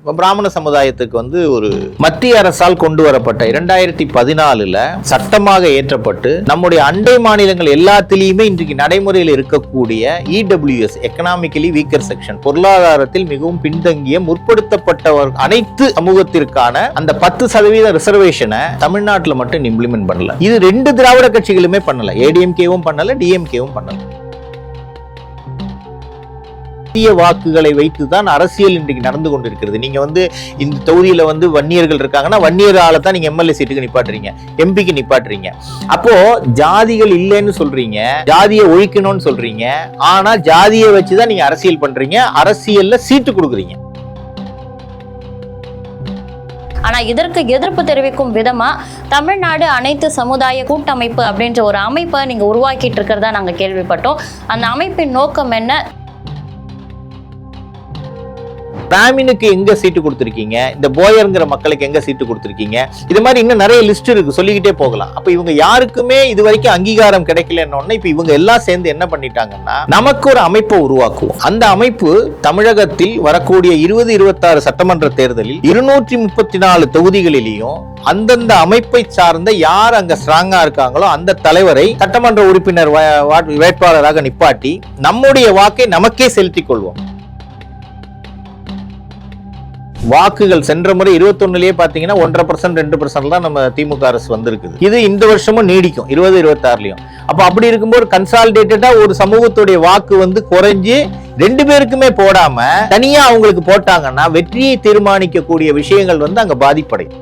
இப்போ பிராமண சமுதாயத்துக்கு வந்து ஒரு மத்திய அரசால் கொண்டு வரப்பட்ட இரண்டாயிரத்தி பதினாலுல சட்டமாக ஏற்றப்பட்டு நம்முடைய அண்டை மாநிலங்கள் எல்லாத்திலையுமே இன்றைக்கு நடைமுறையில் இருக்கக்கூடிய இடபிள்யூஎஸ் எக்கனாமிக்கலி வீக்கர் செக்ஷன் பொருளாதாரத்தில் மிகவும் பின்தங்கிய முற்படுத்தப்பட்டவர் அனைத்து சமூகத்திற்கான அந்த பத்து சதவீத ரிசர்வேஷனை தமிழ்நாட்டில் மட்டும் இம்ப்ளிமெண்ட் பண்ணல. இது ரெண்டு திராவிட கட்சிகளுமே பண்ணல. ஏடிஎம்கேவும் பண்ணல டிஎம்கேவும் பண்ணல. இந்திய வாக்குகளை வைத்து தான் அரசியல் இன்றைக்கு நடந்து கொண்டிருக்கிறது. நீங்க வந்து இந்த தொகுதியில வந்து வன்னியர்கள் இருக்காங்கன்னா வன்னியர் ஆளை தான் நீங்க எம்எல்ஏ சீட்டுக்கு நிப்பாட்டுறீங்க எம்பிக்கு நிப்பாட்டுறீங்க. அப்போ ஜாதிகள் இல்லைன்னு சொல்றீங்க ஜாதியை ஒழிக்கணும்னு சொல்றீங்க ஆனா ஜாதியை வச்சுதான் நீங்க அரசியல் பண்றீங்க அரசியல்ல சீட்டு கொடுக்குறீங்க. ஆனா இதற்கு எதிர்ப்பு தெரிவிக்கும் விதமா தமிழ்நாடு அனைத்து சமுதாய கூட்டமைப்பு அப்படின்ற ஒரு அமைப்பை நீங்க உருவாக்கிட்டு இருக்கிறதா நாங்க கேள்விப்பட்டோம். அந்த அமைப்பின் நோக்கம் என்ன? பிராமினுக்கு எங்க சீட்டு கொடுத்துருக்கீங்க? இந்த போயர்ங்கிற மக்களுக்கு எங்க சீட்டு கொடுத்துருக்கீங்க? இது மாதிரி இன்னும் நிறைய லிஸ்ட் இருக்கு. சொல்லிக்கிட்டே போகலாம். அப்ப இவங்க யாருக்குமே இது வரைக்கும் அங்கீகாரம் கிடைக்கலன்னு இப்ப இவங்க எல்லாம் சேர்ந்து என்ன பண்ணிட்டாங்கன்னா நமக்கு ஒரு அமைப்பை உருவாக்குவோம். அந்த அமைப்பு தமிழகத்தில் வரக்கூடிய இருபது இருபத்தாறு சட்டமன்ற தேர்தலில் இருநூற்றி முப்பத்தி நாலு தொகுதிகளிலேயும் அந்தந்த அமைப்பை சார்ந்த யார் அங்க ஸ்ட்ராங்கா இருக்காங்களோ அந்த தலைவரை சட்டமன்ற உறுப்பினர் வேட்பாளராக நிப்பாட்டி நம்முடைய வாக்கை நமக்கே செலுத்திக் கொள்வோம். வாக்குகள் சென்ற முறை இருபத்தொன்னுலயே பாத்தீங்கன்னா ஒன்றரை பர்சன்ட் ரெண்டு பர்சன்ட் தான் நம்ம திமுக அரசு வந்திருக்கு இது இந்த வருஷமும் நீடிக்கும். இருபது இருபத்தாறுலயும். அப்ப அப்படி இருக்கும்போது கன்சாலிடேட்டடா ஒரு சமூகத்துடைய வாக்கு வந்து குறைஞ்சு ரெண்டு பேருக்குமே போடாம தனியா அவங்களுக்கு போட்டாங்கன்னா வெற்றியை தீர்மானிக்கக்கூடிய விஷயங்கள் வந்து அங்க பாதிப்படையும்.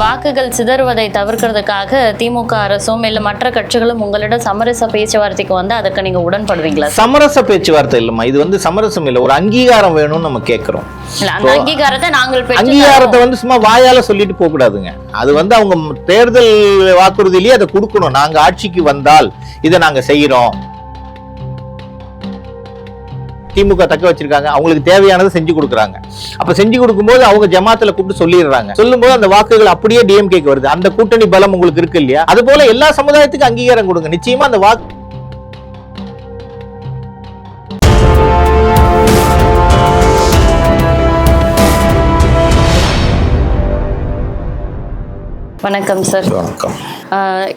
வாக்குகள் சிதறுவதை தவிர்க்கிறதுக்காக திமுக அரசும் இல்ல மற்ற கட்சிகளும் உங்களிடம் சமரச பேச்சுவார்த்தைக்கு வந்து அதற்கு நீங்க உடன்படுவீங்களா? சமரச பேச்சுவார்த்தை இல்லம்மா. இது வந்து சமரசம் இல்ல. ஒரு அங்கீகாரம் வேணும்னு நம்ம கேட்கிறோம் அங்கீகாரத்தை நாங்கள் அங்கீகாரத்தை வந்து சும்மா வாயால சொல்லிட்டு போக கூடாதுங்க. அது வந்து அவங்க தேர்தல் வாக்குறுதியிலேயே அதை கொடுக்கணும். நாங்க ஆட்சிக்கு வந்தால் இதை நாங்க செய்யறோம். திமுக தக்க வச்சிருக்காங்க. அவங்களுக்கு தேவையானதை செஞ்சு கொடுக்குறாங்க. அப்ப செஞ்சு கொடுக்கும்போது அவங்க ஜமாத்துல கூப்பிட்டு சொல்லிடுறாங்க. சொல்லும்போது அந்த வாக்குகள் அப்படியே டிஎம்கேக்கு வருது. அந்த கூட்டணி பலம் உங்களுக்கு இருக்கு இல்லையா? அது போல எல்லா சமுதாயத்துக்கும் அங்கீகாரம் கொடுங்க. நிச்சயமா அந்த வாக்கு வணக்கம் சார். வணக்கம்.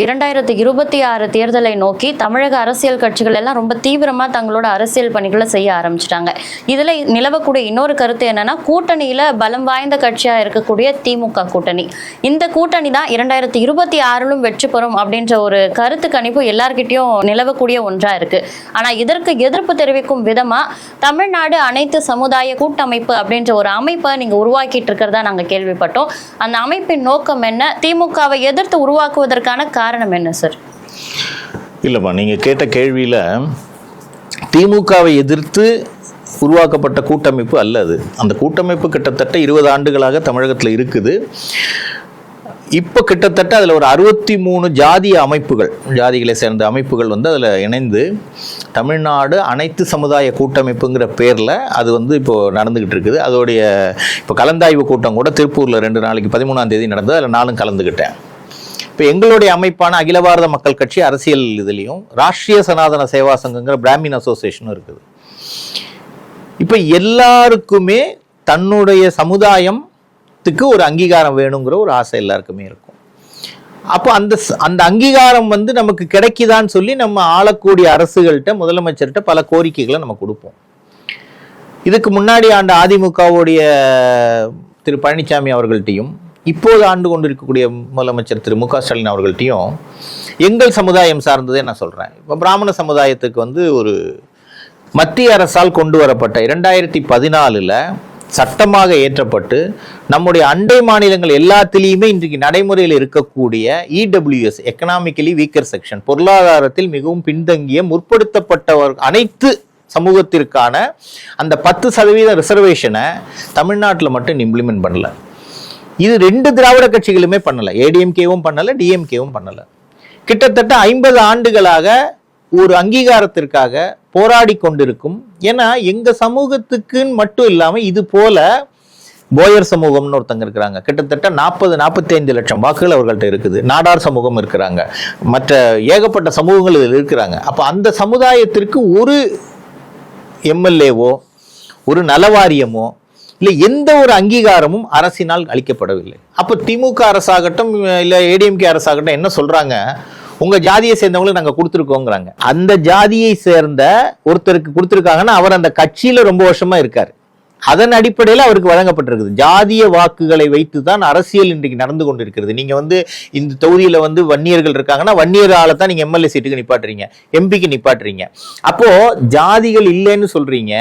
இரண்டாயிரத்தி இருபத்தி ஆறு தேர்தலை நோக்கி தமிழக அரசியல் கட்சிகள் எல்லாம் ரொம்ப தீவிரமா தங்களோட அரசியல் பணிகளை செய்ய ஆரம்பிச்சிட்டாங்க. இதுல நிலவக்கூடிய இன்னொரு கருத்து என்னன்னா கூட்டணியில பலம் வாய்ந்த கட்சியா இருக்கக்கூடிய திமுக கூட்டணி. இந்த கூட்டணி தான் இரண்டாயிரத்தி இருபத்தி ஆறிலும் வெற்றி பெறும் அப்படின்ற ஒரு கருத்து கணிப்பு எல்லார்கிட்டயும் நிலவக்கூடிய ஒன்றா இருக்கு. ஆனா இதற்கு எதிர்ப்பு தெரிவிக்கும் விதமா தமிழ்நாடு அனைத்து சமுதாய கூட்டமைப்பு அப்படின்ற ஒரு அமைப்பை நீங்க உருவாக்கிட்டு இருக்கிறதா நாங்க கேள்விப்பட்டோம். அந்த அமைப்பின் நோக்கம் என்ன? திமுகவை எதிர்த்து உருவாக்குவதற்கு அதற்கான காரணம் என்ன சார் இல்லைப்பா நீங்கள் கேட்ட கேள்வியில் திமுகவை எதிர்த்து உருவாக்கப்பட்ட கூட்டமைப்பு அல்ல அது. அந்த கூட்டமைப்பு கிட்டத்தட்ட இருபது ஆண்டுகளாக தமிழகத்தில் இருக்குது. இப்போ கிட்டத்தட்ட அதில் ஒரு அறுபத்தி மூணு ஜாதிய அமைப்புகள் ஜாதிகளை சேர்ந்த அமைப்புகள் வந்து அதில் இணைந்து தமிழ்நாடு அனைத்து சமுதாய கூட்டமைப்புங்கிற பேரில் அது வந்து இப்போது நடந்துக்கிட்டு இருக்குது. அதோடைய இப்போ கலந்தாய்வு கூட்டம் கூட திருப்பூரில் ரெண்டு நாளைக்கு பதிமூணாம் தேதி நடந்தது அதில் நானும் கலந்துக்கிட்டேன் இப்போ எங்களுடைய அமைப்பான அகில பாரத மக்கள் கட்சி அரசியல் இதுலேயும் ராஷ்ட்ரிய சனாதன சேவா சங்கங்கிற பிராமின் அசோசியேஷனும் இருக்குது. இப்போ எல்லாருக்குமே தன்னுடைய சமுதாயத்துக்கு ஒரு அங்கீகாரம் வேணுங்கிற ஒரு ஆசை எல்லாருக்குமே இருக்கும். அப்போ அந்த அந்த அங்கீகாரம் வந்து நமக்கு கிடைக்குதான்னு சொல்லி நம்ம ஆளக்கூடிய அரசுகள்கிட்ட முதலமைச்சர்கிட்ட பல கோரிக்கைகளை நம்ம கொடுப்போம். இதுக்கு முன்னாடி ஆண்ட அதிமுகவுடைய திரு பழனிசாமி அவர்கள்ட்டையும் இப்போது ஆண்டு கொண்டிருக்கக்கூடிய முதலமைச்சர் திரு மு க ஸ்டாலின் அவர்கள்ட்டையும் எங்கள் சமுதாயம் சார்ந்ததே நான் சொல்கிறேன் இப்போ பிராமண சமுதாயத்துக்கு வந்து ஒரு மத்திய அரசால் கொண்டு வரப்பட்ட இரண்டாயிரத்தி பதினாலில் சட்டமாக ஏற்றப்பட்டு நம்முடைய அண்டை மாநிலங்கள் எல்லாத்திலையுமே இன்றைக்கு நடைமுறையில் இருக்கக்கூடிய இடபிள்யூஎஸ் எக்கனாமிக்கலி வீக்கர் செக்ஷன் பொருளாதாரத்தில் மிகவும் பின்தங்கிய முற்படுத்தப்பட்டவர் அனைத்து சமூகத்திற்கான அந்த பத்து சதவீத ரிசர்வேஷனை தமிழ்நாட்டில் மட்டும் இம்ப்ளிமெண்ட் பண்ணல. இது ரெண்டு திராவிட கட்சிகளுமே பண்ணலை. ஏடிஎம்கேவும் பண்ணலை டிஎம்கேவும் பண்ணலை. கிட்டத்தட்ட ஐம்பது ஆண்டுகளாக ஒரு அங்கீகாரத்திற்காக போராடி கொண்டிருக்கும். ஏன்னா எங்கள் சமூகத்துக்குன்னு மட்டும் இல்லாமல் இது போல போயர் சமூகம்னு ஒருத்தங்க இருக்கிறாங்க. கிட்டத்தட்ட நாற்பது நாற்பத்தி ஐந்து லட்சம் வாக்குகள் அவர்கள்ட்ட இருக்குது. நாடார் சமூகம் இருக்கிறாங்க. மற்ற ஏகப்பட்ட சமூகங்கள் இதில் இருக்கிறாங்க. அப்போ அந்த சமுதாயத்திற்கு ஒரு எம்எல்ஏவோ ஒரு நலவாரியமோ இல்லை எந்த ஒரு அங்கீகாரமும் அரசினால் அளிக்கப்படவில்லை. அப்போ திமுக அரசாகட்டும் இல்லை ஏடிஎம்கே அரசாகட்டும் என்ன சொல்கிறாங்க உங்கள் ஜாதியை சேர்ந்தவங்களுக்கு நாங்கள் கொடுத்துருக்கோங்கிறாங்க. அந்த ஜாதியை சேர்ந்த ஒருத்தருக்கு கொடுத்துருக்காங்கன்னா அவர் அந்த கட்சியில் ரொம்ப வருஷமாக இருக்கார். அதன் அடிப்படையில் அவருக்கு வழங்கப்பட்டிருக்குது. ஜாதிய வாக்குகளை வைத்து தான் அரசியல் இன்றைக்கு நடந்து கொண்டிருக்கிறது. நீங்கள் வந்து இந்த தொகுதியில் வந்து வன்னியர்கள் இருக்காங்கன்னா வன்னியர் ஆளை தான் நீங்கள் எம்எல்ஏ சீட்டுக்கு நிப்பாட்டுறீங்க எம்பிக்கு நிப்பாட்டுறீங்க. அப்போது ஜாதிகள் இல்லைன்னு சொல்கிறீங்க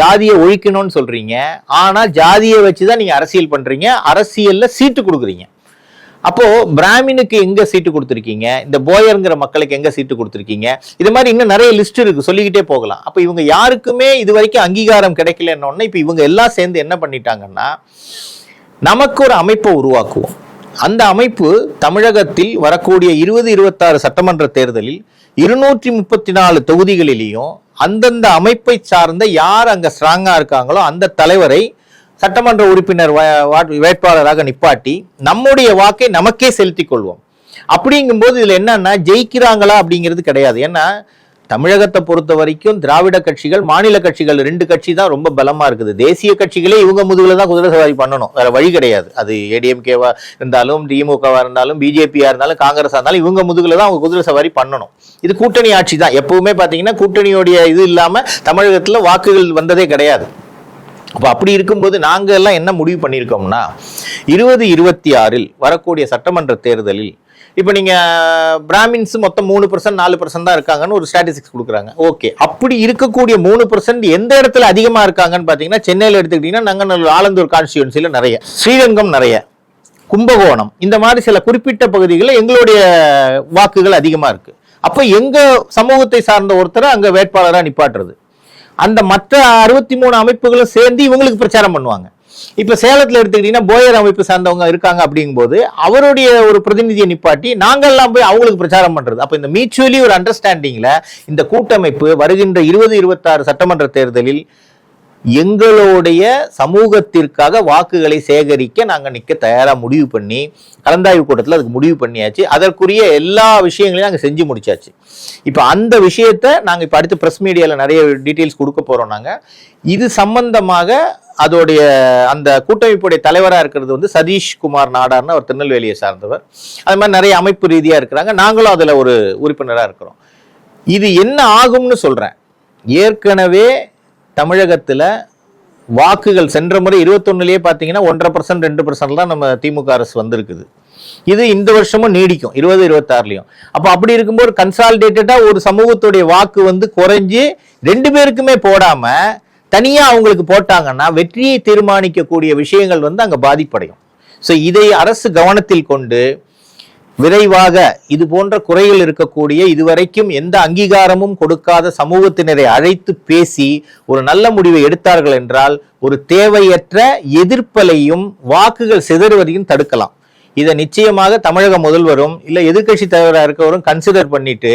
ஜாதியை ஒழிக்கணும்னு சொல்றீங்க. ஆனால் ஜாதியை வச்சு தான் நீங்கள் அரசியல் பண்ணுறீங்க அரசியலில் சீட்டு கொடுக்குறீங்க. அப்போ பிராமினுக்கு எங்க சீட்டு கொடுத்துருக்கீங்க? இந்த போயருங்கிற மக்களுக்கு எங்க சீட்டு கொடுத்துருக்கீங்க? இது மாதிரி இன்னும் நிறைய லிஸ்ட் இருக்கு. சொல்லிக்கிட்டே போகலாம். அப்போ இவங்க யாருக்குமே இது வரைக்கும் அங்கீகாரம் கிடைக்கலன்னு இப்போ இவங்க எல்லாம் சேர்ந்து என்ன பண்ணிட்டாங்கன்னா நமக்கு ஒரு அமைப்பை உருவாக்குவோம். அந்த அமைப்பு தமிழகத்தில் வரக்கூடிய இருபது இருபத்தாறு சட்டமன்ற தேர்தலில் இருநூற்றி முப்பத்தி நாலு தொகுதிகளிலேயும் அந்தந்த அமைப்பை சார்ந்த யார் அங்க ஸ்ட்ராங்கா இருக்காங்களோ அந்த தலைவரை சட்டமன்ற உறுப்பினர் வா- வேட்பாளராக நிப்பாட்டி நம்முடைய வாக்கை நமக்கே செலுத்திக் கொள்வோம். அப்படிங்கும்போது இதுல என்னன்னா ஜெயிக்கிறாங்களா அப்படிங்கிறது கிடையாது. ஏன்னா தமிழகத்தை பொறுத்த வரைக்கும் திராவிட கட்சிகள் மாநில கட்சிகள் ரெண்டு கட்சி தான் ரொம்ப பலமா இருக்குது. தேசிய கட்சிகளே இவங்க முதுகுல தான் குதிரை சவாரி பண்ணணும். வேற வழி கிடையாது. அது ஏடிஎம்கேவா இருந்தாலும் திமுகவா இருந்தாலும் பிஜேபியா இருந்தாலும் காங்கிரஸா இருந்தாலும் இவங்க முதுகுல தான் அவங்க குதிரை சவாரி பண்ணணும். இது கூட்டணி ஆட்சி தான். எப்பவுமே பாத்தீங்கன்னா கூட்டணியோடைய இது இல்லாம தமிழகத்துல வாக்குகள் வந்ததே கிடையாது. அப்போ அப்படி இருக்கும்போது நாங்கள் எல்லாம் என்ன முடிவு பண்ணியிருக்கோம்னா இருபது இருபத்தி ஆறில் வரக்கூடிய சட்டமன்ற தேர்தலில் இப்போ நீங்கள் பிராமின்ஸ் மொத்தம் மூணு பர்சன்ட் நாலு பர்சன்ட் தான் இருக்காங்கன்னு ஒரு ஸ்டாட்டிஸ்டிக்ஸ் கொடுக்குறாங்க. ஓகே அப்படி இருக்கக்கூடிய மூணு பர்சன்ட் எந்த இடத்துல அதிகமாக இருக்காங்கன்னு பார்த்தீங்கன்னா சென்னையில் எடுத்துக்கிட்டிங்கன்னா நாங்கள் ஆலந்தூர் கான்ஸ்டியூன்சியில் நிறைய. ஸ்ரீரங்கம் நிறைய. கும்பகோணம். இந்த மாதிரி சில குறிப்பிட்ட பகுதிகளில் எங்களுடைய வாக்குகள் அதிகமாக இருக்குது அப்போ எங்கள் சமூகத்தை சார்ந்த ஒருத்தரை அங்கே வேட்பாளராக நிப்பாட்டுறது? அந்த மற்ற அறுபத்தி மூணு அமைப்புகளும் சேர்ந்து இவங்களுக்கு பிரச்சாரம் பண்ணுவாங்க. இப்ப சேலத்தில் எடுத்துக்கிட்டீங்கன்னா போயர் அமைப்பு சார்ந்தவங்க இருக்காங்க அப்படிங்கும்போது அவருடைய ஒரு பிரதிநிதியை நிப்பாட்டி நாங்கெல்லாம் போய் அவங்களுக்கு பிரச்சாரம் பண்றது. அப்ப இந்த மியூச்சுவலி ஒரு அண்டர்ஸ்டாண்டிங்ல இந்த கூட்டமைப்பு வருகின்ற இருபது இருபத்தாறு சட்டமன்ற தேர்தலில் எங்களுடைய சமூகத்திற்காக வாக்குகளை சேகரிக்க நாங்கள் நிற்க தயாராக முடிவு பண்ணி கலந்தாய்வு கூட்டத்தில் அதுக்கு முடிவு பண்ணியாச்சு. அதற்குரிய எல்லா விஷயங்களையும் நாங்கள் செஞ்சு முடிச்சாச்சு. இப்போ அந்த விஷயத்த நாங்கள் இப்போ அடுத்து ப்ரெஸ் மீடியாவில் நிறைய டீட்டெயில்ஸ் கொடுக்க போகிறோம் நாங்கள் இது சம்பந்தமாக அதோடைய அந்த கூட்டமைப்புடைய தலைவராக இருக்கிறது வந்து சதீஷ் குமார் நாடார்னு அவர் திருநெல்வேலியை சார்ந்தவர். அது மாதிரி நிறைய அமைப்பு ரீதியாக இருக்கிறாங்க. நாங்களும் அதில் ஒரு உறுப்பினராக இருக்கிறோம். இது என்ன ஆகும்னு சொல்கிறேன் ஏற்கனவே தமிழகத்தில் வாக்குகள் சென்ற முறை இருபத்தொன்னுலேயே பார்த்தீங்கன்னா ஒன்றரை பர்சன்ட் ரெண்டு பர்சன்ட் தான் நம்ம திமுக அரசு வந்திருக்குது. இது இந்த வருஷமும் நீடிக்கும். இருபது இருபத்தாறுலையும். அப்போ அப்படி இருக்கும்போது கன்சாலிடேட்டடா ஒரு சமூகத்துடைய வாக்கு வந்து குறைஞ்சு ரெண்டு பேருக்குமே போடாம தனியா அவங்களுக்கு போட்டாங்கன்னா வெற்றியை தீர்மானிக்கக்கூடிய விஷயங்கள் வந்து அங்க பாதிப்படையும். ஸோ இதை அரசு கவனத்தில் கொண்டு விரைவாக இது போன்ற குறைகள் இருக்கக்கூடிய இதுவரைக்கும் எந்த அங்கீகாரமும் கொடுக்காத சமூகத்தினரை அழைத்து பேசி ஒரு நல்ல முடிவை எடுத்தார்கள் என்றால் ஒரு தேவையற்ற எதிர்ப்பலையும் வாக்குகள் சிதறுவதையும் தடுக்கலாம். இதை நிச்சயமாக தமிழக முதல்வரும் இல்லை எதிர்க்கட்சி தலைவராக இருக்கவரும் கன்சிடர் பண்ணிட்டு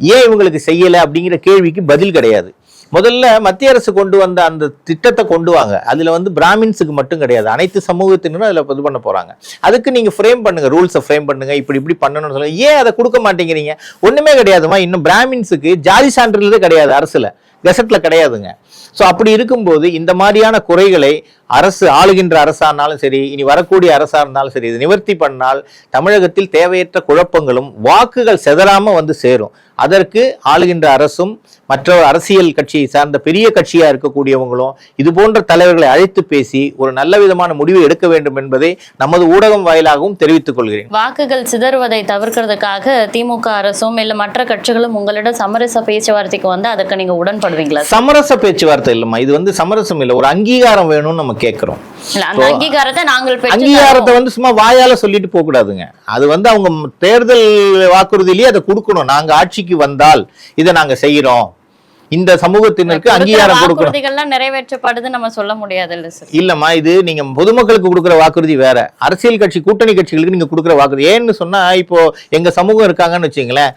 ஏன் இவங்களுக்கு செய்யலை? அப்படிங்கிற கேள்விக்கு பதில் கிடையாது. முதல்ல மத்திய அரசு கொண்டு வந்த அந்த திட்டத்தை கொண்டு வாங்க. அதுல வந்து பிராமின்ஸுக்கு மட்டும் கிடையாது. அனைத்து சமூகத்தினரும் அதுல இது பண்ண போறாங்க. அதுக்கு நீங்க ஃப்ரேம் பண்ணுங்க. ரூல்ஸை ஃப்ரேம் பண்ணுங்க. இப்படி இப்படி பண்ணணும்னு சொல்லி. ஏன் அதை கொடுக்க மாட்டேங்கிறீங்க? ஒண்ணுமே கிடையாதுமா. இன்னும் பிராமின்ஸுக்கு ஜாதி சான்றிதழே கிடையாது அரசுல. கெசட்ல கிடையாதுங்க. ஸோ அப்படி இருக்கும்போது இந்த மாதிரியான குறைகளை அரசு ஆளுகின்ற அரசானாலும் சரி இனி வரக்கூடிய அரசா இருந்தாலும் சரி இது நிவர்த்தி பண்ணால் தமிழகத்தில் தேவையற்ற குழப்பங்களும் வாக்குகள் செதறாம வந்து சேரும். அதற்கு ஆளுகின்ற அரசும் மற்ற அரசியல் கட்சியை சார்ந்த பெரிய கட்சியா இருக்கக்கூடியவங்களும் இது போன்ற தலைவர்களை அழைத்து பேசி ஒரு நல்ல விதமான முடிவை எடுக்க வேண்டும் என்பதை நமது ஊடகம் வாயிலாகவும் தெரிவித்துக் கொள்கிறேன். வாக்குகள் சிதறுவதை தவிர்க்கிறதுக்காக திமுக அரசும் இல்ல மற்ற கட்சிகளும் உங்களிடம் சமரச பேச்சுவார்த்தைக்கு வந்து அதற்கு நீங்க உடன்படுவீங்களா? சமரச பேச்சுவார்த்தை இல்லைம்மா. இது வந்து சமரசம் இல்லை. ஒரு அங்கீகாரம் வேணும்னு நம்ம கேட்கிறோம் அங்கீகாரத்தை வந்து சும்மா வாயால சொல்லிட்டு போக கூடாதுங்க. அது வந்து அவங்க தேர்தல் வாக்குறுதியிலேயே அதை கொடுக்கணும். நாங்க ஆட்சிக்கு வந்தால் இதை நாங்க செய்யறோம். இந்த சமூகத்தினருக்கு அங்கீகாரம் கொடுக்கணும். நிறைவேற்றப்படுது நம்ம சொல்ல முடியாது இல்லம்மா இது நீங்க பொதுமக்களுக்கு கொடுக்குற வாக்குறுதி வேற. அரசியல் கட்சி கூட்டணி கட்சிகளுக்கு நீங்க கொடுக்குற வாக்குறுதி. ஏன்னு சொன்னா இப்போ எங்க சமூகம் இருக்காங்கன்னு வச்சுங்களேன்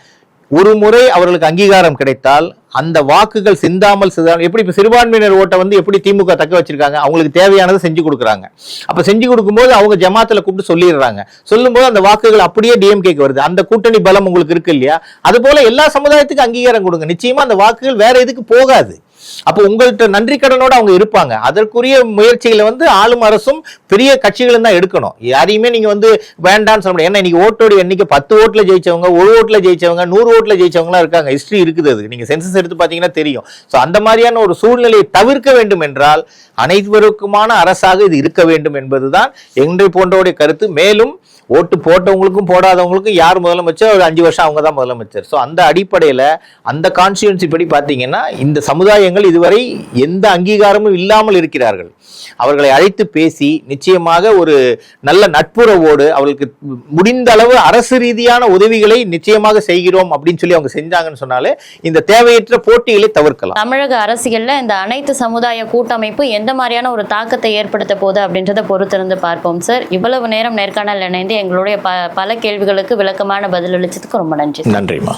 ஒரு முறை அவர்களுக்கு அங்கீகாரம் கிடைத்தால் அந்த வாக்குகள் சிந்தாமல் சிந்தாமல் எப்படி இப்போ சிறுபான்மையினர் ஓட்டை வந்து எப்படி திமுக தக்க வச்சிருக்காங்க? அவங்களுக்கு தேவையானதை செஞ்சு கொடுக்குறாங்க. அப்ப செஞ்சு கொடுக்கும்போது அவங்க ஜமாத்துல கூப்பிட்டு சொல்லிடுறாங்க. சொல்லும்போது அந்த வாக்குகள் அப்படியே டிஎம்கேக்கு வருது. அந்த கூட்டணி பலம் உங்களுக்கு இருக்கு இல்லையா? அது போல எல்லா சமுதாயத்துக்கும் அங்கீகாரம் கொடுங்க. நிச்சயமா அந்த வாக்குகள் வேற எதுக்கு போகாது. அப்போ உங்கள்கிட்ட நன்றி கடனோட அவங்க இருப்பாங்க. அதற்குரிய முயற்சிகளை வந்து ஆளும் அரசும் பெரிய கட்சிகளும் தான் எடுக்கணும். யாரையுமே நீங்க வந்து வேண்டாம்னு சொல்ல முடியாது. ஏன்னா இன்னைக்கு ஓட்டோட எண்ணிக்கை பத்து ஓட்டுல ஜெயிச்சவங்க ஒரு ஓட்டுல ஜெயிச்சவங்க நூறு ஓட்டுல ஜெயிச்சவங்களாம் இருக்காங்க. ஹிஸ்டரி இருக்குது அது. நீங்க சென்சஸ் எடுத்து பாத்தீங்கன்னா தெரியும். ஸோ அந்த மாதிரியான ஒரு சூழ்நிலையை தவிர்க்க வேண்டும் என்றால் அனைவருக்குமான அரசாக இது இருக்க வேண்டும் என்பதுதான் எங்களை போன்றோடைய கருத்து. மேலும் ஓட்டு போட்டவங்களுக்கும் போடாதவங்களுக்கும் யார் முதலமைச்சர் ஒரு அஞ்சு வருஷம் அவங்க தான் முதலமைச்சர். ஸோ அந்த அடிப்படையில் அந்த கான்ஸ்டியூன்சி படி பார்த்தீங்கன்னா இந்த சமுதாயங்கள் இதுவரை எந்த அங்கீகாரமும் இல்லாமல் இருக்கிறார்கள். அவர்களை அழைத்து பேசி நிச்சயமாக ஒரு நல்ல நட்புறவோடு அவர்களுக்கு முடிந்த அளவு அரசு ரீதியான உதவிகளை நிச்சயமாக செய்கிறோம் அப்படின்னு சொல்லி அவங்க செஞ்சாங்கன்னு சொன்னாலே இந்த தேவையற்ற போட்டிகளை தவிர்க்கலாம். தமிழக அரசியலில் இந்த அனைத்து சமுதாய கூட்டமைப்பு எந்த மாதிரியான ஒரு தாக்கத்தை ஏற்படுத்த போகுது அப்படின்றத பொறுத்திருந்து பார்ப்போம் சார். இவ்வளவு நேரம் நேர்காணல் இணைந்து எங்களுடைய ப பல கேள்விகளுக்கு விளக்கமான பதில் அளிச்சதுக்கு ரொம்ப நன்றி. நன்றிம்மா.